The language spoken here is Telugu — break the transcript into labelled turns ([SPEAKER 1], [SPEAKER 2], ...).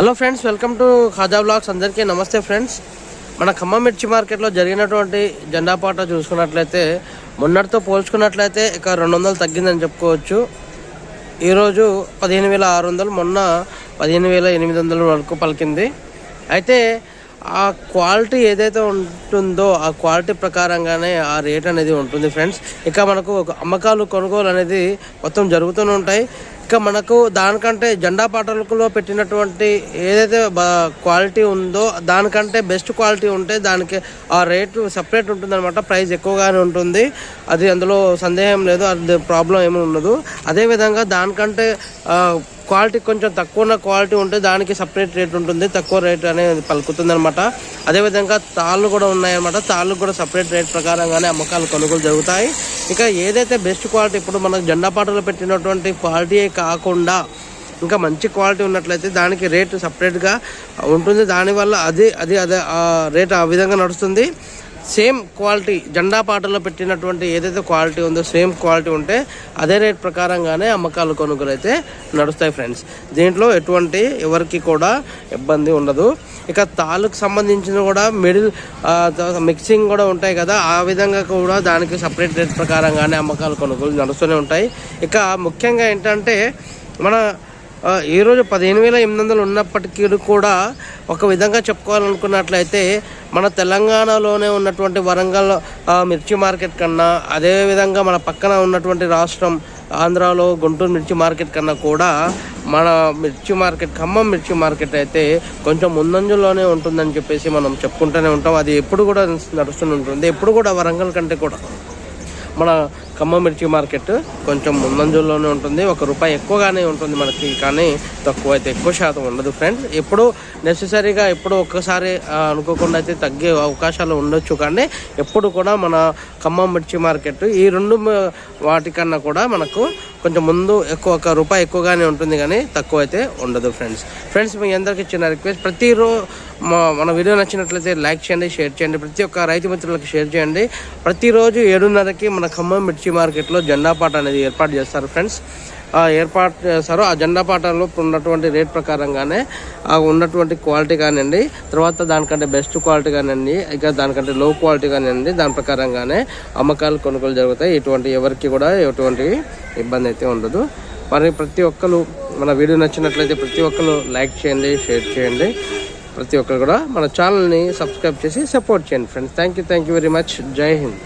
[SPEAKER 1] Hello friends welcome to Khaja blogs. అందరికీ నమస్తే ఫ్రెండ్స్. మన ఖమ్మం మిర్చి మార్కెట్లో జరిగినటువంటి జెండా పాట చూసుకున్నట్లయితే మొన్నటితో పోల్చుకున్నట్లయితే ఇక రెండు వందలు తగ్గిందని చెప్పుకోవచ్చు. ఈరోజు పదిహేను వేల ఆరు వందలు మొన్న పదిహేను వేల ఎనిమిది వందల వరకు పలికింది. అయితే ఆ క్వాలిటీ ఏదైతే ఉంటుందో ఆ క్వాలిటీ ప్రకారంగానే ఆ రేట్ అనేది ఉంటుంది ఫ్రెండ్స్. ఇక మనకు ఒక అమ్మకాలు కొనుగోలు అనేది మొత్తం జరుగుతూనే ఉంటాయి. ఇంకా మనకు దానికంటే జెండా పాటలకులో పెట్టినటువంటి ఏదైతే క్వాలిటీ ఉందో దానికంటే బెస్ట్ క్వాలిటీ ఉంటే దానికి ఆ రేటు సపరేట్ ఉంటుందన్నమాట ప్రైస్ ఎక్కువగానే ఉంటుంది. అది అందులో సందేహం లేదు అది ప్రాబ్లం ఏమి ఉండదు. అదేవిధంగా దానికంటే క్వాలిటీ కొంచెం తక్కువ ఉన్న క్వాలిటీ ఉంటే దానికి సపరేట్ రేట్ ఉంటుంది. తక్కువ రేట్ అనేది పలుకుతుంది అనమాట అదేవిధంగా తాళ్ళు కూడా ఉన్నాయన్నమాట. తాళ్ళు కూడా సపరేట్ రేట్ ప్రకారంగానే అమ్మకాలు కొనుగోలు జరుగుతాయి. ఇంకా ఏదైతే బెస్ట్ క్వాలిటీ ఇప్పుడు మనకు జెండా పాటలో పెట్టినటువంటి క్వాలిటీ కాకుండా ఇంకా మంచి క్వాలిటీ ఉన్నట్లయితే దానికి రేటు సపరేట్గా ఉంటుంది. దానివల్ల అది అది అదే రేటు రేట్ ఆ విధంగా నడుస్తుంది. సేమ్ క్వాలిటీ జెండా పాటలో పెట్టినటువంటి ఏదైతే క్వాలిటీ ఉందో సేమ్ క్వాలిటీ ఉంటే అదే రేట్ ప్రకారంగానే అమ్మకాలు కొనుగోలు అయితే నడుస్తాయి ఫ్రెండ్స్. దీంట్లో ఎటువంటి ఎవరికి కూడా ఇబ్బంది ఉండదు. ఇక తాళ్ళకు సంబంధించిన కూడా మిడిల్ మిక్సింగ్ కూడా ఉంటాయి కదా ఆ విధంగా కూడా దానికి సపరేట్ రేట్ ప్రకారంగానే అమ్మకాలు కొనుగోలు నడుస్తూనే ఉంటాయి. ఇక ముఖ్యంగా ఏంటంటే మన ఈరోజు పదిహేను వేల ఎనిమిది వందలు ఉన్నప్పటికీ కూడా ఒక విధంగా చెప్పుకోవాలనుకున్నట్లయితే మన తెలంగాణలోనే ఉన్నటువంటి వరంగల్ మిర్చి మార్కెట్ కన్నా అదే విధంగా మన పక్కన ఉన్నటువంటి రాష్ట్రం ఆంధ్రాలో గుంటూరు మిర్చి మార్కెట్ కన్నా కూడా మన మిర్చి మార్కెట్ ఖమ్మం మిర్చి మార్కెట్ అయితే కొంచెం ముందంజలోనే ఉంటుందని చెప్పేసి మనం చెప్పుకుంటూనే ఉంటాం. అది ఎప్పుడు కూడా నడుస్తూనే ఉంటుంది. ఎప్పుడు కూడా వరంగల్ కంటే కూడా మన ఖమ్మం మిర్చి మార్కెట్ కొంచెం ముందంజల్లోనే ఉంటుంది. ఒక రూపాయి ఎక్కువగానే ఉంటుంది మనకి కానీ తక్కువ అయితే ఎక్కువ శాతం ఉండదు ఫ్రెండ్స్. ఎప్పుడు నెససరీగా ఎప్పుడు ఒక్కసారి అనుకోకుండా అయితే తగ్గే అవకాశాలు ఉండొచ్చు. కానీ ఎప్పుడు కూడా మన ఖమ్మం మిర్చి మార్కెట్ ఈ రెండు వాటికన్నా కూడా మనకు కొంచెం ముందు ఎక్కువ ఒక రూపాయి ఎక్కువగానే ఉంటుంది కానీ తక్కువ అయితే ఉండదు ఫ్రెండ్స్. ఫ్రెండ్స్ మీ అందరికీ చిన్న రిక్వెస్ట్. ప్రతిరోజు మన వీడియో నచ్చినట్లయితే లైక్ చేయండి షేర్ చేయండి. ప్రతి ఒక్క రైతు మిత్రులకు షేర్ చేయండి. ప్రతిరోజు ఏడున్నరకి మన ఖమ్మం మిర్చి మార్కెట్లో జెండా పాట అనేది ఏర్పాటు చేస్తారు ఫ్రెండ్స్. ఏర్పాటు చేస్తారు ఆ జెండా పాటలో ఉన్నటువంటి రేట్ ప్రకారంగానే ఉన్నటువంటి క్వాలిటీ కానివ్వండి తర్వాత దానికంటే బెస్ట్ క్వాలిటీ కానివ్వండి ఇక దానికంటే లో క్వాలిటీ కానివ్వండి దాని ప్రకారంగానే అమ్మకాలు కొనుగోలు జరుగుతాయి. ఇటువంటి ఎవరికి కూడా ఎటువంటి ఇబ్బంది అయితే ఉండదు. మరి ప్రతి ఒక్కరు మన వీడియో నచ్చినట్లయితే ప్రతి ఒక్కరు లైక్ చేయండి షేర్ చేయండి. ప్రతి ఒక్కరు కూడా మన ఛానల్ని సబ్స్క్రైబ్ చేసి సపోర్ట్ చేయండి friends. Thank you thank you very much జై హింద్.